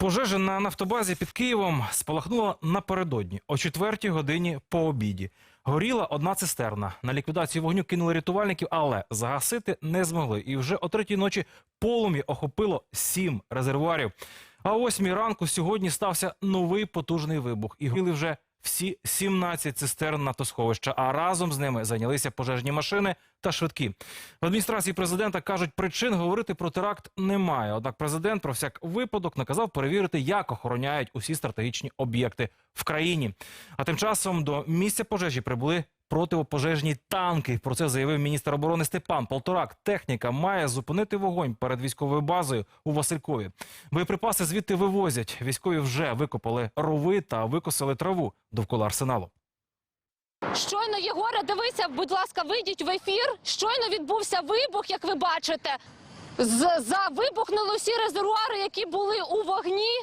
Пожежа на нафтобазі під Києвом спалахнула напередодні о четвертій годині по обіді. Горіла одна цистерна. На ліквідацію вогню кинули рятувальників, але загасити не змогли. І вже о третій ночі полум'я охопило сім резервуарів. А о восьмій ранку сьогодні стався новий потужний вибух. І горіли вже всі 17 цистерн нафтосховища. А разом з ними зайнялися пожежні машини та швидкі. В адміністрації президента кажуть, причин говорити про теракт немає. Однак президент про всяк випадок наказав перевірити, як охороняють усі стратегічні об'єкти в країні. А тим часом до місця пожежі прибули противопожежні танки. Про це заявив міністр оборони Степан Полторак. Техніка має зупинити вогонь перед військовою базою у Василькові. Боєприпаси звідти вивозять. Військові вже викопали рови та викосили траву довкола арсеналу. Щойно, Єгоре, дивися, будь ласка, вийдіть в ефір. Щойно відбувся вибух, як ви бачите. З, за вибухнули всі резервуари, які були у вогні.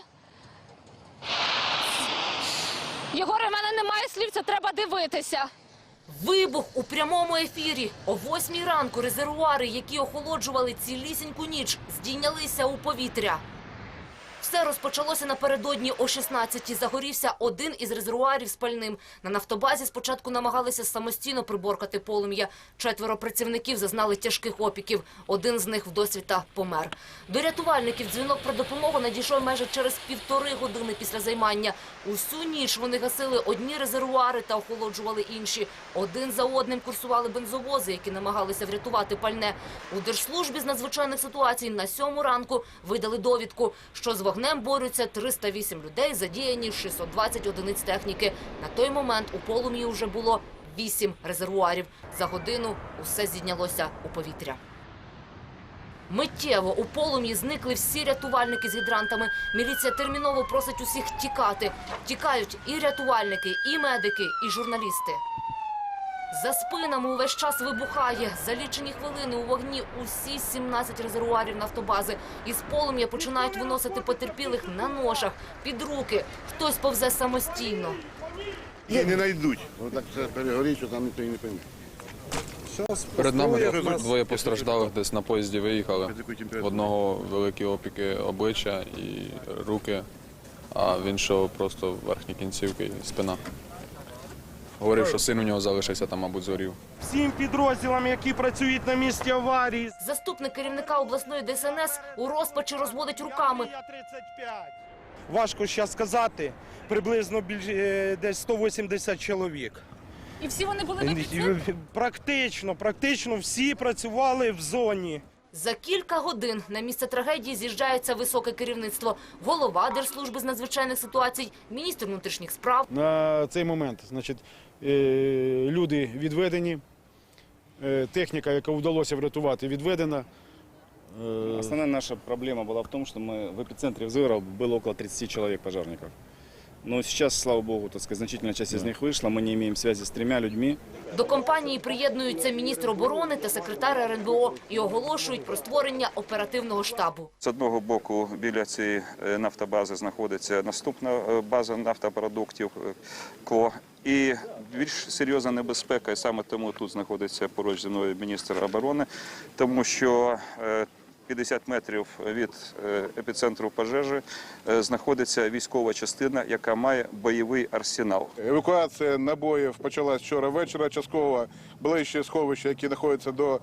Єгоре, в мене немає слів, це треба дивитися. Вибух у прямому ефірі. О восьмій ранку резервуари, які охолоджували цілісіньку ніч, здійнялися у повітря. Все розпочалося напередодні о 16-й. Загорівся один із резервуарів з пальним. На нафтобазі спочатку намагалися самостійно приборкати полум'я. Четверо працівників зазнали тяжких опіків. Один з них вдосвіта помер. До рятувальників дзвінок про допомогу надійшов майже через півтори години після займання. Усю ніч вони гасили одні резервуари та охолоджували інші. Один за одним курсували бензовози, які намагалися врятувати пальне. У Держслужбі з надзвичайних ситуацій на сьому ранку видали довідку, що з вогнем борються 308 людей, задіяні 620 одиниць техніки. На той момент у полум'ї вже було 8 резервуарів. За годину усе зіднялося у повітря. Миттєво у полум'ї зникли всі рятувальники з гідрантами. Міліція терміново просить усіх тікати. Тікають і рятувальники, і медики, і журналісти. За спинами увесь час вибухає. За лічені хвилини у вогні усі 17 резервуарів нафтобази. Із полум'я починають виносити потерпілих на ношах, під руки. Хтось повзе самостійно. І не знайдуть. Отак все перегорить, що там ніхто і не пойме. Перед нами двоє, постраждалих десь на поїзді виїхали. В одного великі опіки обличчя і руки, а в іншого просто верхні кінцівки і спина. Говорив, що син у нього залишився там, мабуть, згорів. всім підрозділам, які працюють на місці аварії. Заступник керівника обласної ДСНС у розпачі розводить руками. Я 35. Важко зараз сказати. Приблизно більш, е, десь 180 чоловік. І всі вони були І Практично, практично всі працювали в зоні. За кілька годин на місце трагедії з'їжджається високе керівництво. Голова Держслужби з надзвичайних ситуацій, міністр внутрішніх справ. На цей момент значить, е, люди відведені, е, техніка, яка вдалося врятувати, відведена. Е, Основная наша проблема была в том, что мы в эпицентре взрыва было около 30 человек пожарников. Но сейчас, слава богу, так сказать, значительная часть из них вышла. Мы не имеем связи с тремя людьми. До компанії приєднуються міністр оборони та секретар РНБО і оголошують про створення оперативного штабу. З одного боку, біля цієї е, нафтобази знаходиться наступна е, база нафтопродуктів е, КО. І більш серйозна небезпека, і саме тому тут знаходиться поруч зі мною міністр оборони, тому що 50 метрів від е, епіцентру пожежі е, знаходиться військова частина, яка має бойовий арсенал. Евакуація набоїв почалась вчора вечора. Частково ближче сховища, які знаходяться до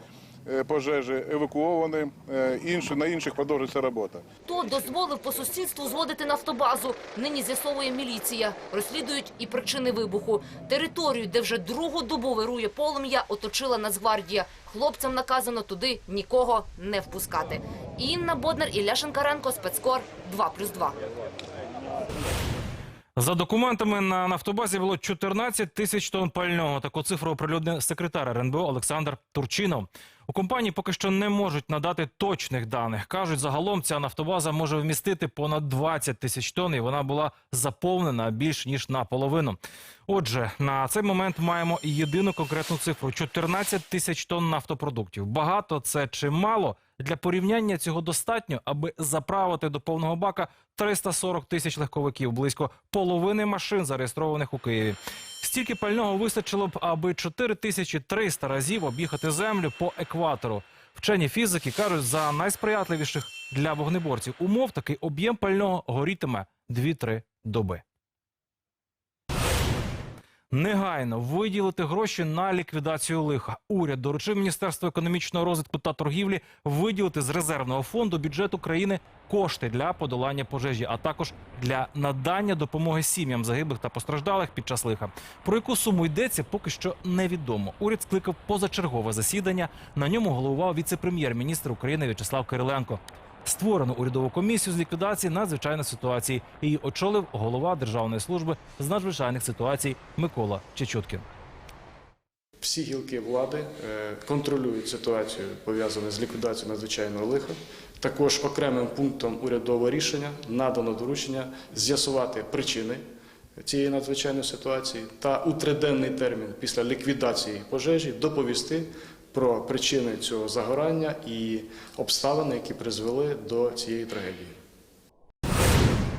пожежі, евакуовані. Е, Інші, на інших продовжується робота. Хто дозволив по сусідству зводити нафтобазу? Нині з'ясовує міліція. Розслідують і причини вибуху. Територію, де вже другу добу вирує полум'я, оточила Нацгвардія. Хлопцям наказано туди нікого не впускати. Інна Боднар, Ілля Шенкаренко, спецкор 2+,2. За документами на нафтобазі було 14 тисяч тонн пального. Таку цифру оприлюднив секретар РНБО Олександр Турчинов. У компанії поки що не можуть надати точних даних. кажуть, загалом ця нафтобаза може вмістити понад 20 тисяч тонн, і вона була заповнена більш ніж наполовину. Отже, на цей момент маємо єдину конкретну цифру: 14 тисяч тонн нафтопродуктів. Багато це чи мало? Для порівняння цього достатньо, аби заправити до повного бака 340 тисяч легковиків, близько половини машин, зареєстрованих у Києві. Стільки пального вистачило б, аби 4300 разів об'їхати землю по екватору. Вчені фізики кажуть, за найсприятливіших Для вогнеборців умов такий об'єм пального горітиме 2-3 доби. Негайно виділити гроші на ліквідацію лиха. Уряд доручив Міністерству економічного розвитку та торгівлі виділити з резервного фонду бюджету країни кошти для подолання пожежі, а також для надання допомоги сім'ям загиблих та постраждалих під час лиха. Про яку суму йдеться, поки що невідомо. Уряд скликав позачергове засідання. На ньому головував віце-прем'єр-міністр України В'ячеслав Кириленко. Створено урядову комісію з ліквідації надзвичайної ситуації. Її очолив голова Державної служби з надзвичайних ситуацій Микола Чечуткін. Всі гілки влади е, контролюють ситуацію, пов'язану з ліквідацією надзвичайного лиха. Також окремим пунктом урядового рішення надано доручення з'ясувати причини цієї надзвичайної ситуації та у триденний термін після ліквідації пожежі доповісти про причини цього загорання і обставини, які призвели до цієї трагедії.